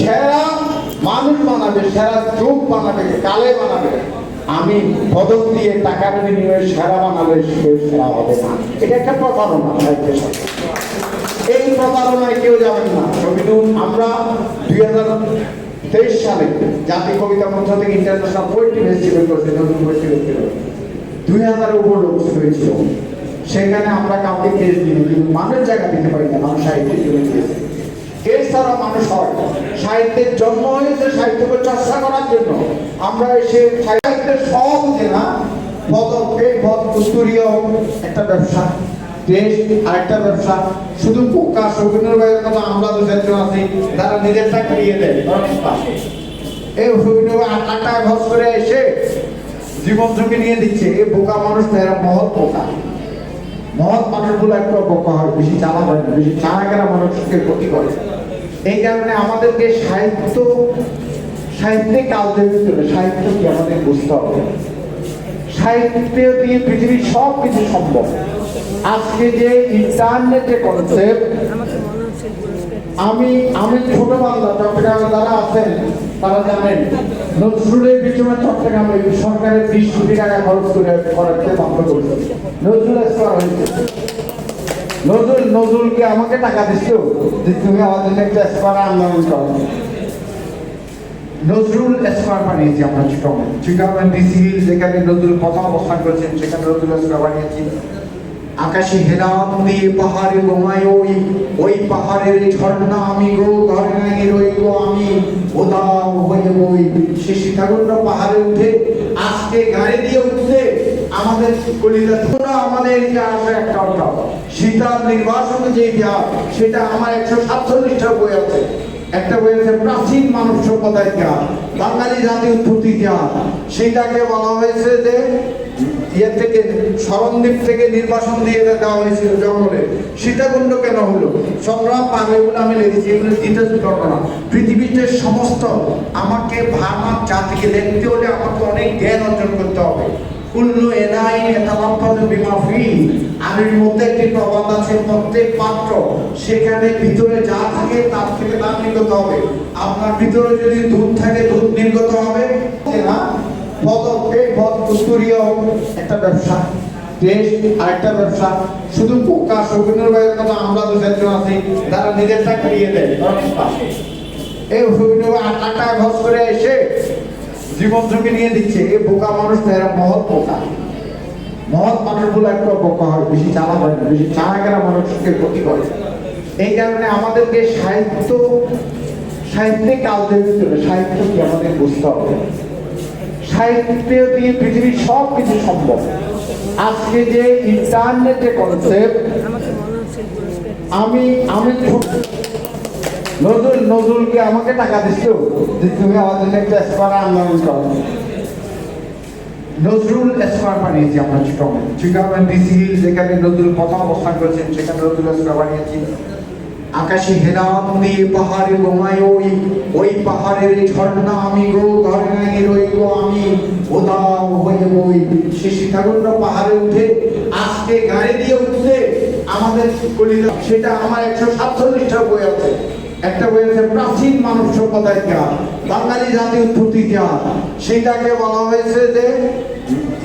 সেরা মানুষ বানাবে, সেরা চোখ বানাবে, কালে বানাবে। আমি পদক দিয়ে টাকার বিনিময়ে সেরা বানাবে সেরা হবে না। এটা একটা প্রতারণা এই প্রতারণায় কেউ যাবেন না। রবিদুল আমরা দুই হাজার তেইশ সালে জাতীয় কবিতা মঞ্চ থেকে ইন্টারন্যাশনাল পোয়েট্রি ফেস্টিভ্যাল করছে, নতুন পোয়েট্রি ফেস্টিভ্যাল দুই হাজার উপর লোক হয়েছিল সেখানে আমরা কাউকে কেস দিই কিন্তু মানুষ জায়গা দিতে পারি না মানুষ সাহিত্যের জন্য দিয়েছে ছাড়া মানুষ হয়, সাহিত্যের জন্ম হয়েছে সাহিত্যকে চর্চা করার জন্য। আমরা এসে সাহিত্যের সব যে না, পদক এই পদ উত্তরীয় একটা ব্যবসা আরেকটা ব্যবসা। শুধু পোকা বাইরের মতো আমরা দু চারজন আছি তারা নিজেরটা করিয়ে দেয় এই সবিনের আট লাখ টাকা খরচ করে এসে জীবন ঝুঁকি নিয়ে দিচ্ছে। এই বোকা মানুষ না এরা মহৎ বোকা। মহৎ মানুষগুলো একটু বোকা হয়, বেশি চালা হয় বেশি চালাকেরা মানুষকে ক্ষতি করে? এই কারণে আমাদেরকে সাহিত্য, সাহিত্যে কাল দেবে চলে সাহিত্য কি আমাদের বুঝতে হবে? সাহিত্য দিয়ে পৃথিবীর সব কিছু সম্ভব। আজকে যে ইন্টারনেটে কনসেপ্ট আমি আমি ছোট বাংলা চট্টগ্রামে যারা আছেন, তারা জানেন, নজরুলের পিছনে চট্টগ্রামে সরকারের বিশ কোটি টাকা খরচ করে করাতে বন্ধ করেছে। নজরুল স্কোয়ার হয়েছে। নজরুল নজরুলকে আমাকে টাকা দিচ্ছ যে তুমি আমাদের একটা স্কোয়ার আন্দোলন করো। নজরুল স্কোয়ার বানিয়েছি আমরা চিটংয়ে চিটংয়ে ডিসি যেখানে নজরুল প্রথম অবস্থান করেছেন, সেখানে নজরুল স্কোয়ার বানিয়েছি। আকাশে হেলাম দিয়ে পাহাড়ে ঘুমায় ওই ওই পাহাড়ের ঝর্ণা আমি গো ঘরে নাই রই গো আমি। ওদাও হয়ে বই সে সীতাকুণ্ড পাহাড়ে উঠে, আজকে গাড়ি দিয়ে উঠতে আমাদের কলিজা তোমরা আমাদের ইতিহাসে একটা অর্থাৎ সীতার নির্বাসন যে ইতিহাস সেটা আমার একশো সাতচল্লিশটা বই আছে। একটা বই আছে, প্রাচীন মানব সভ্যতার ইতিহাস বাঙালি জাতি উৎপত্তি ইতিহাস সেটাকে বলা হয়েছে যে ইয়ে থেকে স্মরণদ্বীপ থেকে নির্বাসন দিয়ে দেওয়া হয়েছিল জঙ্গলে। সীতাকুণ্ড কেন হলো? সংগ্রাম এগুলো আমি লিখেছি এগুলো ডিটেলস ঘটনা পৃথিবীতে সমস্ত আমাকে ভারমার জাতিকে দেখতে হলে আমাকে অনেক জ্ঞান অর্জন করতে হবে। কুল্লু এনাই এতালাফাজু বিমাফি। আমির মধ্যে একটি প্রবাদ আছে, প্রত্যেক পাত্র সেখানে ভিতরে যা থাকে তার থেকে তার নির্গত হবে। আপনার ভিতরে যদি দুধ থাকে দুধ নির্গত হবে। না এই পদ উত্তরীয় একটা ব্যবসা আরেকটা ব্যবসা। শুধু পোকা সবিনের বাইরের মতো আমরা দু করিয়ে দেয় এই সবিনের আট টাকা করে এসে জীবন ঝুঁকি নিয়ে দিচ্ছে। এই বোকা মানুষ না এরা মহৎ বোকা। মহৎ মানুষগুলো একটু বোকা হয়, বেশি চালা হয় না, বেশি চালাকেরা মানুষকে ক্ষতি করে। এই কারণে আমাদেরকে সাহিত্য, সাহিত্যে কাল দেবে, সাহিত্য কি আমাদের বুঝতে হবে। সাহিত্য দিয়ে পৃথিবীর সব কিছু সম্ভব। আজকে যে ইন্টারনেটে কনসেপ্ট আমি আমি নজরুল, নজরুলকে আমাকে টাকা দিচ্ছ? যে তুমি আমাদের একটা আন্দোলন করো। নজরুল স্কোয়ার বানিয়েছি আমরা চিটংয়ে চিটংয়ে ডিসি যেখানে নজরুল প্রথম অবস্থান করেছেন, সেখানে নজরুল স্কোয়ার বানিয়েছি। আকাশে হেলাম দিয়ে পাহাড়ে ঘুমায় ওই ওই পাহাড়ের ঝর্ণা আমি গো ঘরে নাই রই আমি। ওদাও হয়ে বই সে সীতাকুণ্ড পাহাড়ে উঠে আজকে গাড়ি দিয়ে উঠতে আমাদের কলিজা সেটা আমার একশো সাতচল্লিশটা বই আছে। একটা বই আছে, প্রাচীন মানব সভ্যতার ইতিহাস বাঙালি জাতি উৎপত্তি ইতিহাস সেইটাকে বলা হয়েছে যে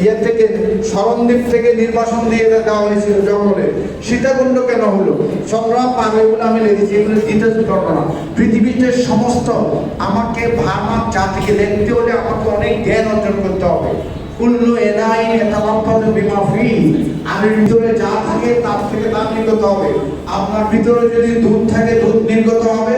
ইয়ে থেকে, স্মরণদ্বীপ থেকে নির্বাসন দিয়ে দেওয়া হয়েছিল জঙ্গলে। সীতাকুণ্ড কেন হলো? সংগ্রাম পাবে এগুলো আমি লিখেছি এগুলো ডিটেলস ঘটনা পৃথিবীতে সমস্ত আমাকে ভারমার জাতিকে দেখতে হলে আমাকে অনেক জ্ঞান অর্জন করতে হবে। কুল্লু এনাই এতালাফাজু বিমাফি আমির ভিতরে যা থাকে তার থেকে তার নির্গত হবে। আপনার ভিতরে যদি দুধ থাকে, দুধ নির্গত হবে।